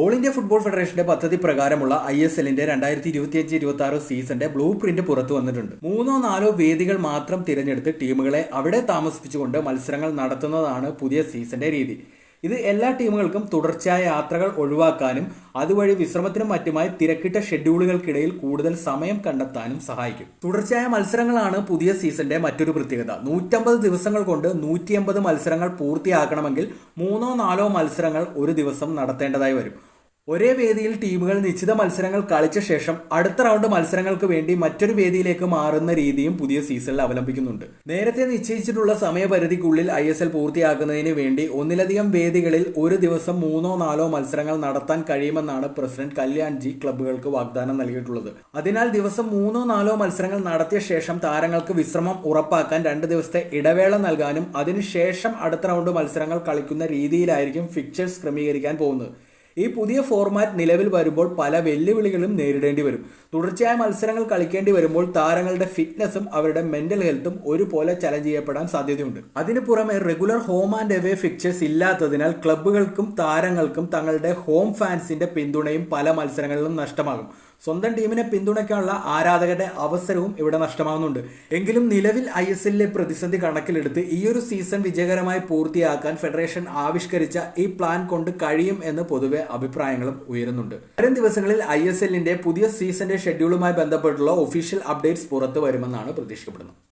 All India football ഫെഡറേഷന്റെ പദ്ധതി പ്രകാരമുള്ള ഐ എസ് എല്ലിന്റെ രണ്ടായിരത്തി ഇരുപത്തിയഞ്ച് ഇരുപത്തി ആറ് സീസന്റെ ബ്ലൂ പ്രിന്റ് പുറത്തു വന്നിട്ടുണ്ട്. മൂന്നോ നാലോ വേദികൾ മാത്രം തിരഞ്ഞെടുത്ത് ടീമുകളെ അവിടെ താമസിപ്പിച്ചുകൊണ്ട് മത്സരങ്ങൾ നടത്തുന്നതാണ് പുതിയ സീസന്റെ രീതി. ഇത് എല്ലാ ടീമുകൾക്കും തുടർച്ചയായ യാത്രകൾ ഒഴിവാക്കാനും അതുവഴി വിശ്രമത്തിനും മറ്റുമായി തിരക്കിട്ട ഷെഡ്യൂളുകൾക്കിടയിൽ കൂടുതൽ സമയം കണ്ടെത്താനും സഹായിക്കും. തുടർച്ചയായ മത്സരങ്ങളാണ് പുതിയ സീസന്റെ മറ്റൊരു പ്രത്യേകത. നൂറ്റമ്പത് ദിവസങ്ങൾ കൊണ്ട് നൂറ്റിയമ്പത് മത്സരങ്ങൾ പൂർത്തിയാക്കണമെങ്കിൽ മൂന്നോ നാലോ മത്സരങ്ങൾ ഒരു ദിവസം നടത്തേണ്ടതായി വരും. ഒരേ വേദിയിൽ ടീമുകൾ നിശ്ചിത മത്സരങ്ങൾ കളിച്ച ശേഷം അടുത്ത റൗണ്ട് മത്സരങ്ങൾക്ക് വേണ്ടി മറ്റൊരു വേദിയിലേക്ക് മാറുന്ന രീതിയും പുതിയ സീസണിൽ അവലംബിക്കുന്നുണ്ട്. നേരത്തെ നിശ്ചയിച്ചിട്ടുള്ള സമയപരിധിക്കുള്ളിൽ ഐ എസ് എൽ പൂർത്തിയാക്കുന്നതിന് വേണ്ടി ഒന്നിലധികം വേദികളിൽ ഒരു ദിവസം മൂന്നോ നാലോ മത്സരങ്ങൾ നടത്താൻ കഴിയുമെന്നാണ് പ്രസിഡന്റ് കല്യാൺജി ക്ലബ്ബുകൾക്ക് വാഗ്ദാനം നൽകിയിട്ടുള്ളത്. അതിനാൽ ദിവസം മൂന്നോ നാലോ മത്സരങ്ങൾ നടത്തിയ ശേഷം താരങ്ങൾക്ക് വിശ്രമം ഉറപ്പാക്കാൻ രണ്ട് ദിവസത്തെ ഇടവേള നൽകാനും അതിനുശേഷം അടുത്ത റൗണ്ട് മത്സരങ്ങൾ കളിക്കുന്ന രീതിയിലായിരിക്കും ഫിക്ചേഴ്സ് ക്രമീകരിക്കാൻ പോകുന്നത്. ഈ പുതിയ ഫോർമാറ്റ് നിലവിൽ വരുമ്പോൾ പല വെല്ലുവിളികളും നേരിടേണ്ടി വരും. തുടർച്ചയായ മത്സരങ്ങൾ കളിക്കേണ്ടി വരുമ്പോൾ താരങ്ങളുടെ ഫിറ്റ്നസും അവരുടെ മെന്റൽ ഹെൽത്തും ഒരുപോലെ ചലഞ്ച് ചെയ്യപ്പെടാൻ സാധ്യതയുണ്ട്. അതിനു പുറമെ regular home and away fixtures ഇല്ലാത്തതിനാൽ ക്ലബ്ബുകൾക്കും താരങ്ങൾക്കും തങ്ങളുടെ ഹോം ഫാൻസിന്റെ പിന്തുണയും പല മത്സരങ്ങളിലും നഷ്ടമാകും. സ്വന്തം ടീമിനെ പിന്തുണയ്ക്കാനുള്ള ആരാധകരുടെ അവസരവും ഇവിടെ നഷ്ടമാകുന്നുണ്ട് എങ്കിലും നിലവിൽ ഐ എസ് എല്ലിലെ പ്രതിസന്ധി കണക്കിലെടുത്ത് ഈ ഒരു സീസൺ വിജയകരമായി പൂർത്തിയാക്കാൻ ഫെഡറേഷൻ ആവിഷ്കരിച്ച ഈ പ്ലാൻ കൊണ്ട് കഴിയും എന്ന് പൊതുവെ അഭിപ്രായങ്ങളും ഉയരുന്നുണ്ട്. വരും ദിവസങ്ങളിൽ ഐ എസ് എല്ലിന്റെ പുതിയ സീസന്റെ ഷെഡ്യൂളുമായി ബന്ധപ്പെട്ടുള്ള ഒഫീഷ്യൽ അപ്ഡേറ്റ്സ് പുറത്തു വരുമെന്നാണ് പ്രതീക്ഷിക്കപ്പെടുന്നത്.